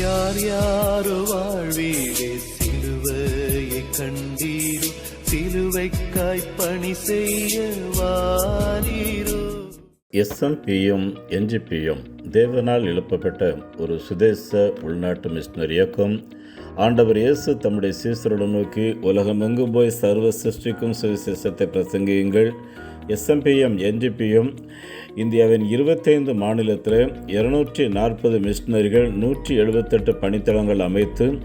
யார் யாரோ வாழ்வீடே சிலுவையை கண்டீரோ சிலுவைக்காய் பணி செய்ய வாரீரோ. எஸ்எம்பியும் என்ஜிபியும் தேவனால் எழுப்பப்பட்ட ஒரு சுதேச உள்நாட்டு மிஷினர் இயக்கம். ஆண்டவர் இயேசு தம்முடைய சீசருடன் நோக்கி உலகமெங்கும் போய் சர்வ சிருஷ்டிக்கும் சுவிசேஷத்தை பிரசங்கியுங்கள். எஸ்எம்பிஎம் என்ஜிபியும் இந்தியாவின் இருபத்தைந்து மாநிலத்தில் இருநூற்றி நாற்பது மிஷினரிகள் நூற்றி எழுபத்தெட்டு பணித்தளங்கள் அமைத்து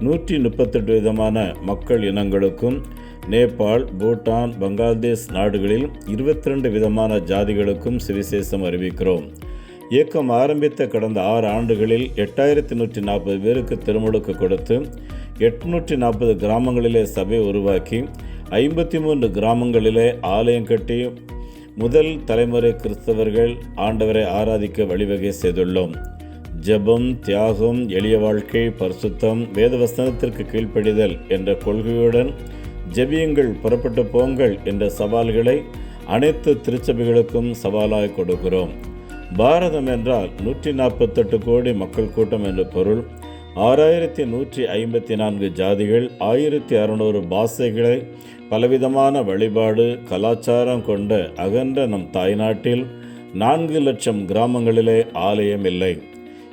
நூற்றி முப்பத்தெட்டு விதமான மக்கள் இனங்களுக்கும் நேபாள் பூட்டான் பங்களாதேஷ் நாடுகளில் இருபத்தி ரெண்டு விதமான ஜாதிகளுக்கும் சுவிசேஷம் அறிவிக்கிறோம். இயக்கம் ஆரம்பித்த கடந்த ஆறு ஆண்டுகளில் எட்டாயிரத்தி நூற்றி நாற்பது பேருக்கு திருமுழுக்கு கொடுத்து எட்நூற்றி நாற்பது கிராமங்களிலே சபை உருவாக்கி ஐம்பத்தி மூன்று கிராமங்களிலே ஆலயம் கட்டி முதல் தலைமுறை கிறிஸ்தவர்கள் ஆண்டவரை ஆராதிக்க வழிவகை செய்துள்ளோம். ஜெபம் தியாகம் எளிய வாழ்க்கை பரிசுத்தம் வேதவசனத்திற்கு கீழ்ப்படிதல் என்ற கொள்கையுடன் ஜெபியுங்கள் புறப்பட்டு போங்கள் என்ற சவால்களை அனைத்து திருச்சபைகளுக்கும் சவாலாக கொடுக்கிறோம். பாரதம் என்றால் நூற்றி நாற்பத்தெட்டு கோடி மக்கள் கூட்டம் என்ற பொருள். ஆறாயிரத்தி நூற்றி ஐம்பத்தி நான்கு ஜாதிகள் ஆயிரத்தி அறுநூறு பாஷைகளை பலவிதமான வழிபாடு கலாச்சாரம் கொண்ட அகன்ற நம் தாய்நாட்டில் நான்கு லட்சம் கிராமங்களிலே ஆலயம் இல்லை.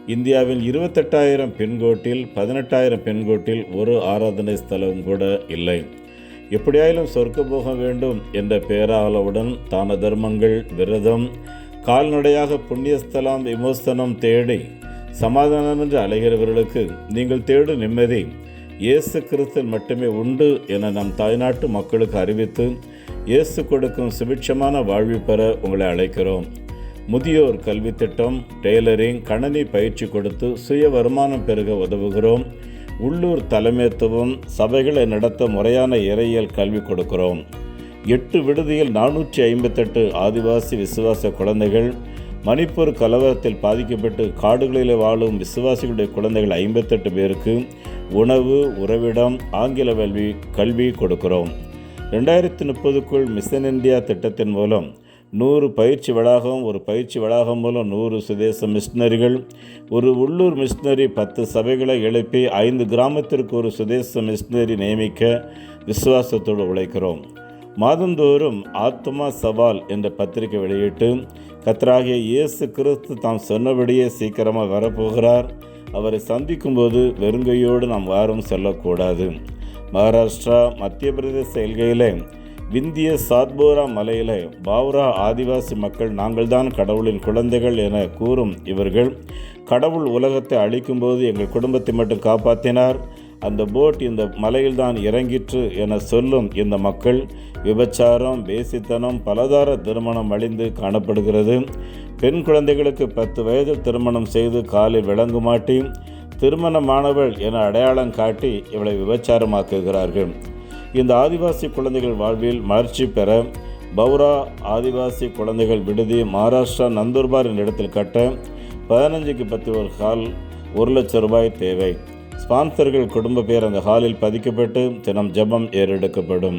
இந்தியாவின் இருபத்தெட்டாயிரம் பெண்கோட்டில் பதினெட்டாயிரம் பெண்கோட்டில் ஒரு ஆராதனை ஸ்தலம் கூட இல்லை. எப்படியாயிலும் சொர்க்க போக வேண்டும் என்ற பேராளவுடன் தான தர்மங்கள் விரதம் கால்நடையாக புண்ணியஸ்தலம் விமோசனம் தேடி சமாதானம் என்று அலைகிறவர்களுக்கு நீங்கள் தேடும் நிம்மதி. இயேசு கிறிஸ்தல் மட்டுமே உண்டு என நம் தாய்நாட்டு மக்களுக்கு அறிவித்து இயேசு கொடுக்கும் சுபிட்சமான வாழ்வு பெற உங்களை அழைக்கிறோம். முதியோர் கல்வி திட்டம் டெய்லரிங் கணனி பயிற்சி கொடுத்து சுய வருமானம் பெருக உதவுகிறோம். உள்ளூர் தலைமைத்துவம் சபைகளை நடத்த முறையான இறையியல் கல்வி கொடுக்கிறோம். எட்டு விடுதியில் நானூற்றி ஐம்பத்தெட்டு ஆதிவாசி விசுவாச குழந்தைகள் மணிப்பூர் கலவரத்தில் பாதிக்கப்பட்டு காடுகளில் வாழும் விசுவாசிகளுடைய குழந்தைகள் ஐம்பத்தெட்டு பேருக்கு உணவு உறவிடம் ஆங்கில கல்வி கல்வி கொடுக்கிறோம். ரெண்டாயிரத்தி முப்பதுக்குள் மிஷன் இந்தியா திட்டத்தின் மூலம் நூறு பயிற்சி வளாகம் ஒரு பயிற்சி வளாகம் மூலம் நூறு சுதேச மிஷினரிகள் ஒரு உள்ளூர் மிஷினரி பத்து சபைகளை எழுப்பி ஐந்து கிராமத்திற்கு ஒரு சுதேச மிஷினரி நியமிக்க விசுவாசத்தோடு உழைக்கிறோம். மாதந்தோறும் ஆத்மா சவால் என்ற பத்திரிகை வெளியிட்டு கத்தராகிய இயேசு கிறிஸ்து தாம் சொன்னபடியே சீக்கிரமாக வரப்போகிறார். அவரை சந்திக்கும்போது வெறுங்கையோடு நாம் யாரும் செல்லக்கூடாது. மகாராஷ்டிரா மத்திய பிரதேச எல்கையிலே விந்திய சாத்போரா மலையிலே பாவ்ரா ஆதிவாசி மக்கள் நாங்கள்தான் கடவுளின் குழந்தைகள் என கூறும் இவர்கள் கடவுள் உலகத்தை அழிக்கும்போது எங்கள் குடும்பத்தை மட்டும் காப்பாற்றினார் அந்த போட் இந்த மலையில்தான் இறங்கிற்று என சொல்லும் இந்த மக்கள் விபச்சாரம் வேசித்தனம் பலதார திருமணம் அழிந்து காணப்படுகிறது. பெண் குழந்தைகளுக்கு பத்து வயதில் திருமணம் செய்து காலில் விளங்கு மாட்டி திருமணமானவள் என அடையாளம் காட்டி இவளை விபச்சாரமாக்குகிறார்கள். இந்த ஆதிவாசி குழந்தைகள் வாழ்வில் மலர்ச்சி பெற பௌரா ஆதிவாசி குழந்தைகள் விடுதி மகாராஷ்டிரா நந்தூர்பார் என்ற இடத்தில் கட்ட பதினஞ்சுக்கு பத்து ஒரு கால் ஒரு லட்சம் ரூபாய் தேவை. ஸ்பான்சர்கள் குடும்ப பேர் அந்த ஹாலில் பதிக்கப்பட்டு தினம் ஜெபம் ஏறெடுக்கப்படும்.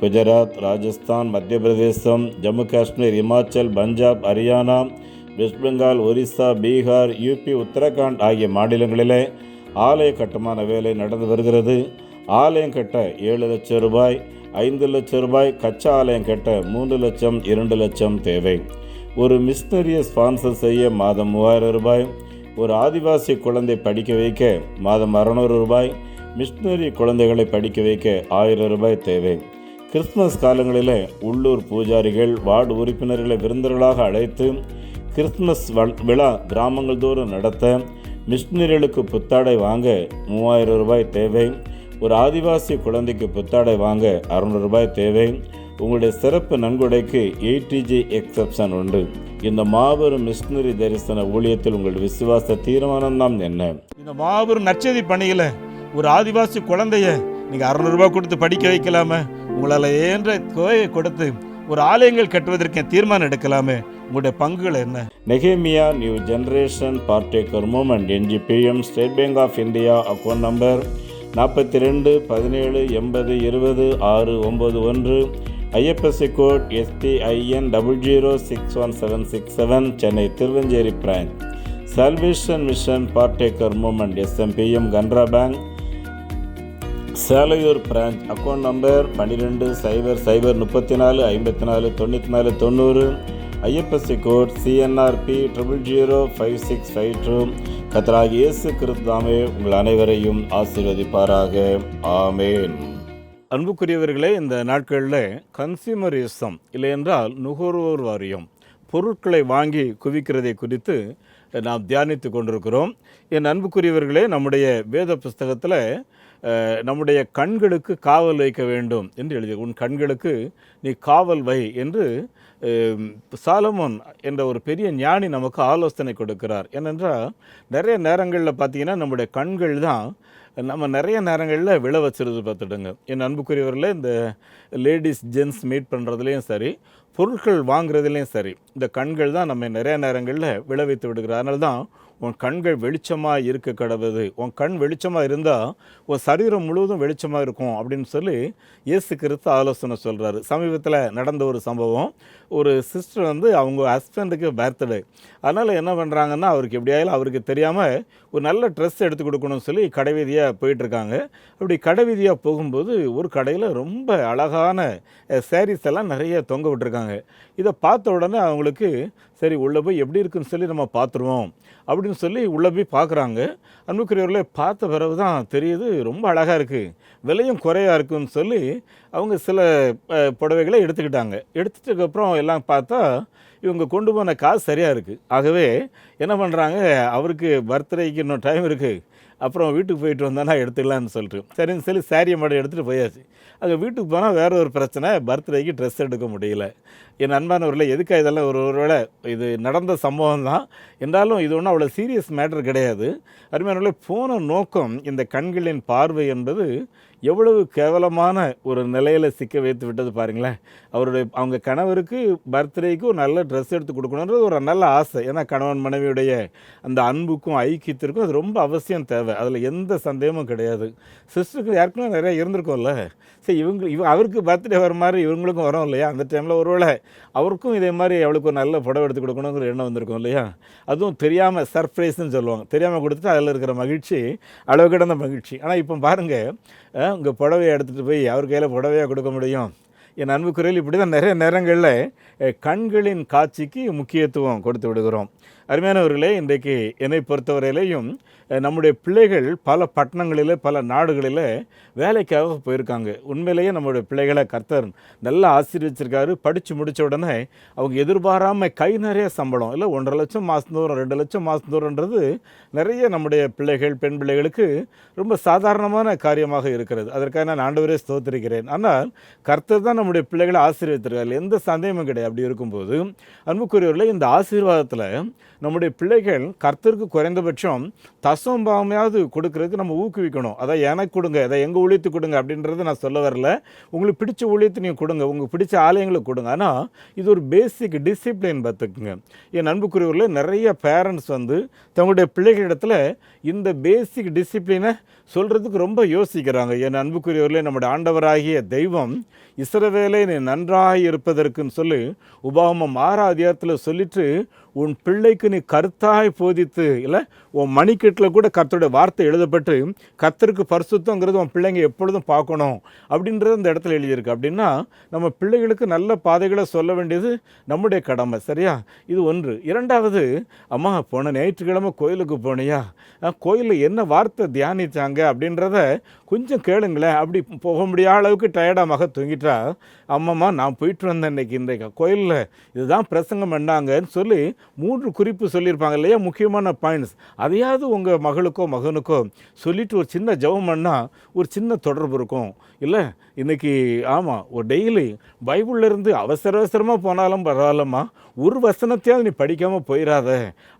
குஜராத் ராஜஸ்தான் மத்திய பிரதேசம் ஜம்மு காஷ்மீர் இமாச்சல் பஞ்சாப் ஹரியானா வெஸ்ட் பெங்கால் ஒரிசா பீகார் யூபி உத்தரகாண்ட் ஆகிய மாநிலங்களிலே ஆலய கட்டுமான வேலை நடந்து வருகிறது. ஆலயம் கட்ட ஏழு லட்சம் ரூபாய் ஐந்து லட்சம் ரூபாய் கச்சா ஆலயம் கட்ட மூன்று லட்சம் இரண்டு லட்சம் தேவை. ஒரு மிஷினரியை ஸ்பான்சர் செய்ய மாதம் மூவாயிரம் ரூபாய் ஒரு ஆதிவாசி குழந்தை படிக்க வைக்க மாதம் அறநூறு ரூபாய் மிஷினரி குழந்தைகளை படிக்க வைக்க ஆயிரம் ரூபாய் தேவை. கிறிஸ்துமஸ் காலங்களில் உள்ளூர் பூஜாரிகள் வார்டு உறுப்பினர்களை விருந்தர்களாக அழைத்து கிறிஸ்துமஸ் விழா கிராமங்கள் தோறும் நடத்த மிஷினரிகளுக்கு புத்தாடை வாங்க மூவாயிரம் ரூபாய் தேவை. ஒரு ஆதிவாசி குழந்தைக்கு புத்தாடை வாங்க அறநூறு ரூபாய் தேவை. உங்களுடைய சிறப்பு நன்கொடைக்கு எயிட்டிஜி எக்ஸப்ஷன் உண்டு. இந்த மாபெரும் மிஷினரி தரிசன ஊழியத்தில் உங்கள் விசுவாச தீர்மானம் தான் என்ன? இந்த மாபெரும் நற்செய்தி பணியில் ஒரு ஆதிவாசி குழந்தைய நீங்கள் அறநூறுபா கொடுத்து படிக்க வைக்கலாமே. உங்களால் ஏன்ற கோயை கொடுத்து ஒரு ஆலயங்கள் கட்டுவதற்கு தீர்மானம் எடுக்கலாமே. உங்களுடைய பங்குகள் என்ன? நெகேமியா new generation partaker movement NGPM state bank of India account number நாற்பத்தி ரெண்டு பதினேழு எண்பது இருபது ஆறு ஒம்பது ஒன்று IFSC code STIN double zero six one seven six seven Chennai Thiruvancheri branch. Salvation mission partaker movement SMPM Canara bank Selaiyur branch account number பன்னிரெண்டு சைபர் சைபர் முப்பத்தி நாலு ஐம்பத்தி நாலு தொண்ணூற்றி நாலு தொண்ணூறு. IFSC code CNRB triple zero five six five two கத்தராக இயேசு கிறிஸ்தாமே உங்கள் அனைவரையும் ஆசீர்வதிப்பாராக. ஆமேன். அன்புக்குரியவர்களே இந்த நாட்களில் கன்சியூமரிசம் இல்லை என்றால் நுகர்வோர் வாரியம் பொருட்களை வாங்கி குவிக்கிறதை குறித்து நாம் தியானித்து கொண்டிருக்கிறோம். என் அன்புக்குரியவர்களே நம்முடைய வேத புஸ்தகத்தில் நம்முடைய கண்களுக்கு காவல் வைக்க வேண்டும் என்று எழுதிய உன் கண்களுக்கு நீ காவல் வை என்று சாலமோன் என்ற ஒரு பெரிய ஞானி நமக்கு ஆலோசனை கொடுக்கிறார். ஏனென்றால் நிறைய நேரங்களில் பார்த்தீங்கன்னா நம்முடைய கண்கள் தான் நம்ம நிறைய நேரங்களில் விழ வச்சுருது பார்த்துடுங்க. என் அன்புக்குரியவரில் இந்த லேடிஸ் ஜென்ஸ் மீட் பண்ணுறதுலேயும் சரி பொருட்கள் வாங்குறதுலேயும் சரி இந்த கண்கள் தான் நம்ம நிறைய நேரங்களில் விளைவித்து விடுகிறது. அதனால தான் உன் கண்கள் வெளிச்சமாக இருக்க கடவுது. உன் கண் வெளிச்சமாக இருந்தால் உன் சரீரம் முழுவதும் வெளிச்சமாக இருக்கும் அப்படின்னு சொல்லி இயேசு கிறிஸ்து ஆலோசனை சொல்கிறாரு சமீபத்தில் நடந்த ஒரு சம்பவம். ஒரு சிஸ்டர் வந்து அவங்க ஹஸ்பண்டுக்கு பர்த்டே அதனால் என்ன பண்ணுறாங்கன்னா அவருக்கு எப்படியாയാலும் அவருக்கு தெரியாமல் ஒரு நல்ல ட்ரெஸ் எடுத்து கொடுக்கணும்னு சொல்லி கடைவீதியாக போயிட்டுருக்காங்க. அப்படி கடைவீதியாக போகும்போது ஒரு கடையில் ரொம்ப அழகான சாரீஸ் எல்லாம் நிறைய தொங்க விட்டுருக்காங்க. இதை பார்த்த உடனே அவங்களுக்கு சரி உள்ளே போய் எப்படி இருக்குன்னு சொல்லி நம்ம பார்த்துருவோம். அப்படி அப்படின்னு சொல்லி உள்ளே போய் பார்க்குறாங்க. அன்புக்குரியவர்களே பார்த்த பிறகு தான் தெரியுது ரொம்ப அழகாக இருக்குது விலையும் குறையாக இருக்குன்னு சொல்லி அவங்க சில புடவைகளை எடுத்துக்கிட்டாங்க. எடுத்துட்டதுக்கப்புறம் எல்லாம் பார்த்தா இவங்க கொண்டு போன காசு சரியாக இருக்குது ஆகவே என்ன பண்ணுறாங்க அவருக்கு பர்த்டேக்கு இன்னும் டைம் இருக்குது அப்புறம் வீட்டுக்கு போயிட்டு வந்தானா எடுத்துக்கலாம்னு சொல்லிட்டு. சரின்னு சொல்லி சாரியை மட்டும் எடுத்துகிட்டு போயாச்சு. அங்கே வீட்டுக்கு போனால் வேற ஒரு பிரச்சனை. பர்த்டேக்கு ட்ரெஸ் எடுக்க முடியல. என் அன்பானவரில் எதுக்காக இதெல்லாம் ஒரு ஒருவேளை இது நடந்த சம்பவம் தான். என்றாலும் இது ஒன்றும் அவ்வளோ சீரியஸ் மேட்டர் கிடையாது. அருமையானவர்களே போன நோக்கம் இந்த கண்களின் பார்வை என்பது எவ்வளவு கேவலமான ஒரு நிலையில் சிக்க வைத்து விட்டது பாருங்களேன். அவருடைய அவங்க கணவருக்கு பர்த்டேக்கு ஒரு நல்ல ட்ரெஸ் எடுத்து கொடுக்கணுன்றது ஒரு நல்ல ஆசை. ஏன்னா கணவன் மனைவியுடைய அந்த அன்புக்கும் ஐக்கியத்திற்கும் அது ரொம்ப அவசியம் தேவை. அதில் எந்த சந்தேகமும் கிடையாது. சிஸ்டருக்கு யாருக்குமே நிறையா இருந்திருக்கும்ல. சரி இவங்க இவ அவருக்கு பர்த்டே வர மாதிரி இவங்களுக்கும் வரும் இல்லையா? அந்த டைமில் ஒருவேளை அவருக்கும் இதே மாதிரி அவளுக்கு ஒரு நல்ல புடவை எடுத்து கொடுக்கணுங்கிற எண்ணம் வந்திருக்கும் இல்லையா? அதுவும் தெரியாமல் சர்ப்ரைஸ்னு சொல்லுவாங்க. தெரியாமல் கொடுத்துட்டு அதில் இருக்கிற மகிழ்ச்சி அளவு கிடந்த மகிழ்ச்சி. ஆனால் இப்போ பாருங்கள் உங்கள் புடவையை எடுத்துகிட்டு போய் அவர் கையில் புடவையாக கொடுக்க முடியும்? என் அன்புக்குறையில் இப்படி தான் நிறைய நேரங்களில் கண்களின் காட்சிக்கு முக்கியத்துவம் கொடுத்து விடுகிறோம். அருமையானவர்களே இன்றைக்கு என்னை பொறுத்தவரையிலையும் நம்முடைய பிள்ளைகள் பல பட்டணங்களில் பல நாடுகளில் வேலைக்காக போயிருக்காங்க. உண்மையிலேயே நம்முடைய பிள்ளைகளை கர்த்தர் நல்லா ஆசீர்வச்சிருக்காரு. படித்து முடித்த உடனே அவங்க எதிர்பாராமல் கை நிறைய சம்பளம். இல்லை ஒன்றரை லட்சம் மாதம் ரெண்டு லட்சம் மாதம் நிறைய நம்முடைய பிள்ளைகள் பெண் பிள்ளைகளுக்கு ரொம்ப சாதாரணமான காரியமாக இருக்கிறது. அதற்காக நான் ஆண்டவரே ஸ்தோத்திருக்கிறேன். ஆனால் கர்த்தர் தான் நம்முடைய பிள்ளைகளை ஆசீர்வதித்திருக்காரு. எந்த சந்தேகமும் கிடையாது. அப்படி இருக்கும்போது அன்புக்குரியவர்களே இந்த ஆசீர்வாதத்தில் நம்முடைய பிள்ளைகள் கர்த்தருக்கு குறைந்தபட்சம் தசம்பாமையாவது கொடுக்கறதுக்கு நம்ம ஊக்குவிக்கணும். அதை எனக்கு கொடுங்க அதை எங்கள் ஊழியத்து கொடுங்க அப்படின்றத நான் சொல்ல வரல. உங்களுக்கு பிடிச்ச ஊழியத்தை நீங்கள் கொடுங்க உங்களுக்கு பிடிச்ச ஆலயங்களுக்கு கொடுங்க. ஆனால் இது ஒரு பேசிக் டிசிப்ளின் பார்த்துக்குங்க. என் அன்புக்குரியவரில் நிறைய பேரண்ட்ஸ் வந்து தங்களுடைய பிள்ளைகளிடத்தில் இந்த பேசிக் டிசிப்ளினை சொல்கிறதுக்கு ரொம்ப யோசிக்கிறாங்க. என் அன்புக்குரியவர்களே நம்முடைய ஆண்டவராகிய தெய்வம் இஸ்ரவேலை நீ நன்றாக இருப்பதற்குன்னு சொல்லி உபாகமம் ஆறாவது அதிகாரத்தில் சொல்லிட்டு உன் பிள்ளைக்கு நீ கருத்தாய் போதித்து இல்லை உன் மணிக்கட்டில் கூட கர்த்தருடைய வார்த்தை எழுதப்பட்டு கத்தருக்கு பரிசுத்தங்கிறது உன் பிள்ளைங்க எப்பொழுதும் பார்க்கணும் அப்படின்றது அந்த இடத்துல எழுதியிருக்கு. அப்படின்னா நம்ம பிள்ளைகளுக்கு நல்ல பாதைகளை சொல்ல வேண்டியது நம்முடைய கடமை சரியா? இது ஒன்று. இரண்டாவது அம்மா போன ஞாயிற்றுக்கிழமை கோயிலுக்கு போனியா? கோயிலில் என்ன வார்த்தை தியானித்தாங்க அப்படின்றத கொஞ்சம் கேளுங்களேன். அப்படி போக முடியாத அளவுக்கு டயர்டாக தூங்கிட்டா அம்மம்மா நான் போயிட்டு வந்தேன் இன்னைக்கு இன்றைக்கு. கோயிலில் இதுதான் பிரசங்கம் பண்ணாங்கன்னு சொல்லி மூன்று குறிப்பு சொல்லியிருப்பாங்க இல்லையா? முக்கியமான பாயிண்ட்ஸ் அதையாவது உங்கள் மகளுக்கோ மகனுக்கோ சொல்லிட்டு ஒரு சின்ன ஜபம் பண்ணால் ஒரு சின்ன தொடர்பு இருக்கும். இல்லை? இன்னைக்கு ஆமாம் ஒரு டெய்லி பைபிள்ல இருந்து அவசர அவசரமாக போனாலும் பரவாயில்லம்மா. ஒரு வசனத்தையாவது நீ படிக்காமல் போயிடாத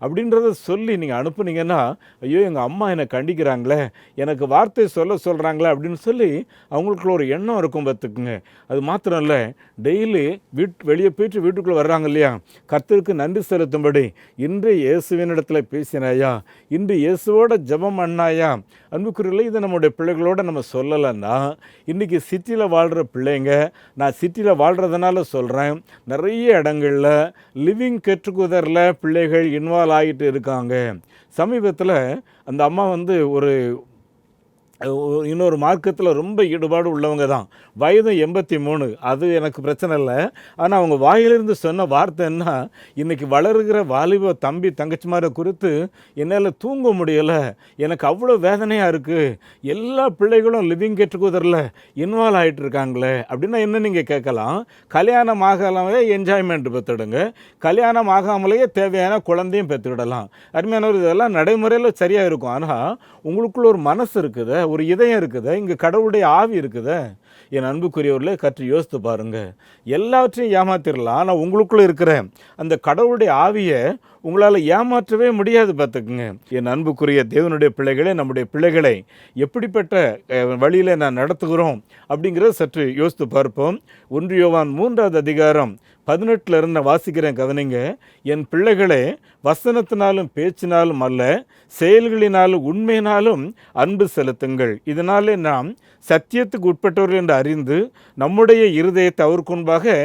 அப்படின்றத சொல்லி நீங்கள் அனுப்புனீங்கன்னா ஐயோ எங்கள் அம்மா என்னை கண்டிக்கிறாங்களே எனக்கு வார்த்தை சொல்ல சொல்கிறாங்களே அப்படின்னு சொல்லி அவங்களுக்குள்ள ஒரு எண்ணம் இருக்கும் பார்த்துக்குங்க. அது மாத்திரம் இல்லை டெய்லி வீட் வெளியே போயிட்டு வீட்டுக்குள்ளே வர்றாங்க இல்லையா? கர்த்தருக்கு நன்றி செலுத்த செயல்படுத்தும்படி இன்று இயேசுவினிடத்தில் பேசினாயா? இன்று இயேசுவோட ஜெபம் அண்ணாயா அன்புக்குரியல இதை நம்முடைய பிள்ளைகளோட நம்ம சொல்லலைன்னா இன்றைக்கி சிட்டியில் வாழ்கிற பிள்ளைங்க நான் சிட்டியில் வாழ்கிறதுனால சொல்கிறேன் நிறைய இடங்களில் லிவிங் கற்றுக்குதரில் பிள்ளைகள் இன்வால்வ் ஆகிட்டு இருக்காங்க. சமீபத்தில் அந்த அம்மா வந்து ஒரு- இன்னொரு மார்க்கத்தில் ரொம்ப ஈடுபாடு உள்ளவங்க தான். வயது எண்பத்தி மூணு அது எனக்கு பிரச்சனை இல்லை. ஆனால் அவங்க வாயிலிருந்து சொன்ன வார்த்தை என்ன? வளருகிற வாலிப தம்பி தங்கச்சிமாரை குறித்து என்னால் தூங்க முடியலை. எனக்கு அவ்வளோ வேதனையாக இருக்குது எல்லா பிள்ளைகளும் லிவிங் கெட்டுக்குதரில் இன்வால்வ் ஆகிட்டு இருக்காங்களே அப்படின்னா என்ன நீங்கள் கேட்கலாம்? கல்யாணம் ஆகலாமே என்ஜாய்மெண்ட் பெற்றுடுங்க. கல்யாணம் ஆகாமலேயே தேவையான குழந்தையும் பெற்றுவிடலாம். அருமையானவர் இதெல்லாம் நடைமுறையில் சரியாக இருக்கும். ஆனால் உங்களுக்குள்ள ஒரு மனசு இருக்குது. ஒரு இதயம் இருக்குது இங்கே கடவுளுடைய ஆவி இருக்குது. என் அன்புக்குரியவர்களே கற்று யோசித்து பாருங்கள் எல்லாவற்றையும் ஏமாத்திரலாம். ஆனால் உங்களுக்குள்ளே இருக்கிற அந்த கடவுளுடைய ஆவியை உங்களால் ஏமாற்றவே முடியாது பார்த்துக்குங்க. என் அன்புக்குரிய தேவனுடைய பிள்ளைகளே நம்முடைய பிள்ளைகளை எப்படிப்பட்ட வழியில் நான் நடத்துகிறோம் அப்படிங்கிறத சற்று யோசித்து பார்ப்போம். ஒன்று யோவான் மூன்றாவது அதிகாரம் பதினெட்டில் இருந்து நான் வாசிக்கிறேன் கவனிங்க. என் பிள்ளைகளே வசனத்தினாலும் பேச்சினாலும் அல்ல செயல்களினாலும் உண்மையினாலும் அன்பு செலுத்துங்கள். இதனாலே நாம் சத்தியத்துக்கு உட்பட்டவர்கள் என்று அறிந்து நம்முடைய இருதயத்தை அவருக்கு முன்பாக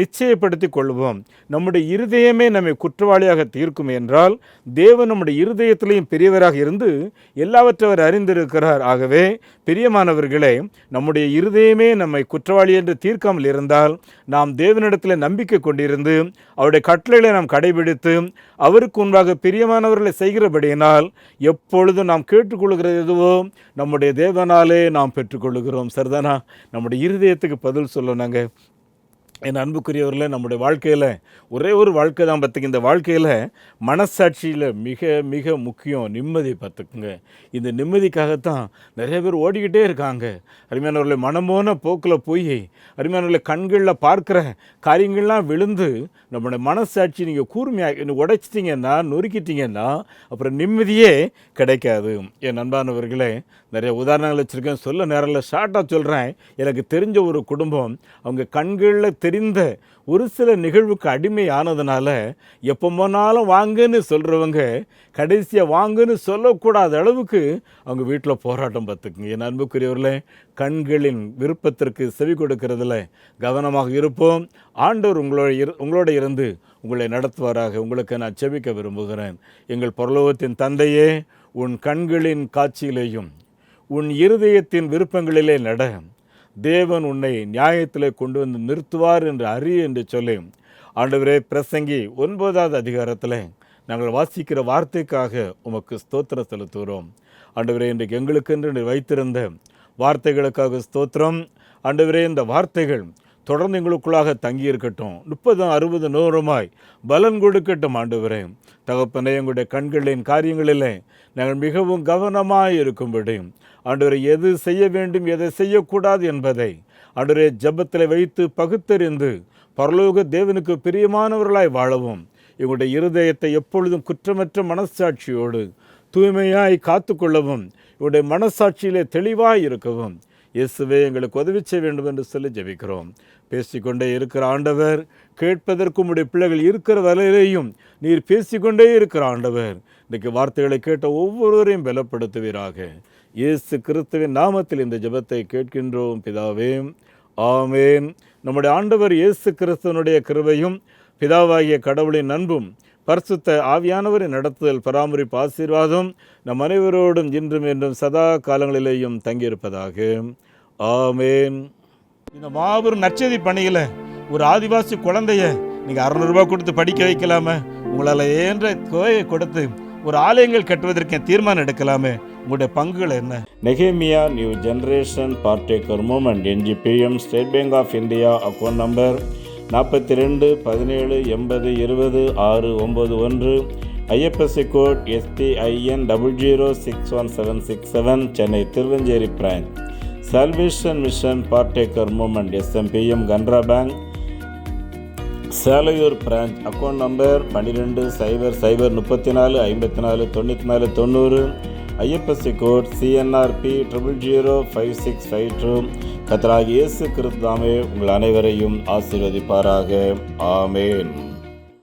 நிச்சயப்படுத்தி கொள்வோம். நம்முடைய இருதயமே நம்மை குற்றவாளியாக தீர்க்கும். என்றால் தேவன் நம்முடைய இருதயத்திலையும் பெரியவராக இருந்து எல்லாவற்றவர் அறிந்திருக்கிறார். ஆகவே பிரியமானவர்களே நம்முடைய இருதயமே நம்மை குற்றவாளி என்று தீர்க்காமல் இருந்தால் நாம் தேவனிடத்தில் நம்பிக்கை கொண்டிருந்து அவருடைய கட்டளைகளை நாம் கடைபிடித்து அவருக்கு முன்பாக பிரியமானவர்களை செய்கிறபடியினால் எப்பொழுதும் நாம் கேட்டுக்கொள்கிறது எதுவோ நம்முடைய தேவனாலே நாம் பெற்றுக்கொள்கிறோம் சரிதானா? நம்முடைய இருதயத்துக்கு பதில் சொல்லணுங்க. என் அன்புக்குரியவர்களே நம்முடைய வாழ்க்கையில் ஒரே ஒரு வாழ்க்கை தான் பார்த்துக்க இந்த வாழ்க்கையில் மனசாட்சியில் மிக மிக முக்கியம் நிம்மதி பார்த்துக்குங்க. இந்த நிம்மதிக்காகத்தான் நிறைய பேர் ஓடிக்கிட்டே இருக்காங்க. அருமையானவர்களை மனமோன போக்கில் போய் அருமையானவர்களை கண்களில் பார்க்குற காரியங்கள்லாம் விழுந்து நம்மளுடைய மனசாட்சி நீங்கள் கூர்மையாக உடைச்சிட்டிங்கன்னா நொறுக்கிட்டீங்கன்னா அப்புறம் நிம்மதியே கிடைக்காது. என் நண்பானவர்களே நிறைய உதாரணங்கள் வச்சுருக்கேன். சொல்ல நேரில் ஷார்ட்டாக சொல்கிறேன் எனக்கு தெரிஞ்ச ஒரு குடும்பம் அவங்க கண்களில் தெரிந்த ஒரு சில நிகழ்வுக்கு அடிமை ஆனதுனால எப்போ போனாலும் வாங்கன்னு சொல்கிறவங்க கடைசியாக வாங்குன்னு சொல்லக்கூடாத அளவுக்கு அவங்க வீட்டில் போராட்டம் பார்த்துக்குங்க. என் அன்புக்குரியவர்களே கண்களின் விருப்பத்திற்கு செவி கொடுக்கறதுல கவனமாக இருப்போம். ஆண்டவர் உங்களோட இரு உங்களோட இருந்து உங்களை நடத்துவாராக. உங்களுக்கு நான் செபிக்க விரும்புகிறேன். எங்கள் பரலோகத்தின் தந்தையே உன் கண்களின் காட்சியிலேயும் உன் இருதயத்தின் விருப்பங்களிலே நட. தேவன் உன்னை நியாயத்தில் கொண்டு வந்து நிறுத்துவார் என்று அறி என்று சொல்லி ஆண்டவரே பிரசங்கி ஒன்பதாவது அதிகாரத்தில் நாங்கள் வாசிக்கிற வார்த்தைக்காக உமக்கு ஸ்தோத்திரம் செலுத்துகிறோம். ஆண்டவரே இன்றைக்கு எங்களுக்கென்று என்று வைத்திருந்த வார்த்தைகளுக்காக ஸ்தோத்திரம். ஆண்டவரே இந்த வார்த்தைகள் தொடர்ந்து எங்களுக்குள்ளாக தங்கியிருக்கட்டும். முப்பது அறுபது நூறுமாய் பலன் கொடுக்கட்டும் ஆண்டவரே. தகப்பனே எங்களுடைய கண்களின் காரியங்களிலே நாங்கள் மிகவும் கவனமாக இருக்கும்படி. ஆண்டவரை எது செய்ய வேண்டும் எதை செய்யக்கூடாது என்பதை ஆண்டவரே ஜெபத்தில் வைத்து பகுத்தறிந்து பரலோக தேவனுக்கு பிரியமானவர்களாய் வாழவும். எங்களுடைய இருதயத்தை எப்பொழுதும் குற்றமற்ற மனசாட்சியோடு தூய்மையாய் காத்துக்கொள்ளவும். இவருடைய மனசாட்சியிலே தெளிவாய் இருக்கவும். இயேசுவே எங்களுக்கு உதவி செய்ய வேண்டும் என்று சொல்லி ஜெபிக்கிறோம். பேசிக்கொண்டே இருக்கிற ஆண்டவர் கேட்பதற்கும் உடைய பிள்ளைகள் இருக்கிற வரையிலேயும் நீர் பேசிக்கொண்டே இருக்கிற ஆண்டவர் இன்றைக்கு வார்த்தைகளை கேட்ட ஒவ்வொருவரையும் பலப்படுத்துவீராக. இயேசு கிறிஸ்துவின் நாமத்தில் இந்த ஜெபத்தை கேட்கின்றோம் பிதாவே. ஆமேன். நம்முடைய ஆண்டவர் இயேசு கிறிஸ்துவனுடைய கிருபையும் பிதாவாகிய கடவுளின் அன்பும் பரிசுத்த ஆவியானவரின் நடத்துதல் பராமரிப்பு ஆசீர்வாதம் நம் அனைவரோடும் இன்றும் என்றும் சதா காலங்களிலேயும் தங்கியிருப்பதாக. ஆமேன். இந்த மாபெரும் நற்செய்தி பணியில் ஒரு ஆதிவாசி குழந்தைய நீங்கள் அறநூறுபா கொடுத்து படிக்க வைக்கலாமே. உங்களால் ஏன்ற கோயை கொடுத்து ஒரு ஆலயங்கள் கட்டுவதற்கு தீர்மானம் எடுக்கலாமே. உங்களுடைய பங்குகள் என்ன? நெகேமியா new generation partaker movement NGPM state bank of India account number நாற்பத்தி ரெண்டு பதினேழு எண்பது இருபது ஆறு ஒம்பது ஒன்று IFSC code STIN double zero six one seven six seven Chennai Thiruvancheri branch. Salvation mission partaker movement SMPM Canara bank Selaiyur branch account number பன்னிரெண்டு சைபர் சைபர் முப்பத்தி நாலு ஐம்பத்தி நாலு தொண்ணூற்றி நாலு தொண்ணூறு. IFSC code CNRB triple zero five six five two கத்தராக இயேசு கிறிஸ்தாமே உங்கள் அனைவரையும் ஆசீர்வதிப்பாராக. ஆமேன்.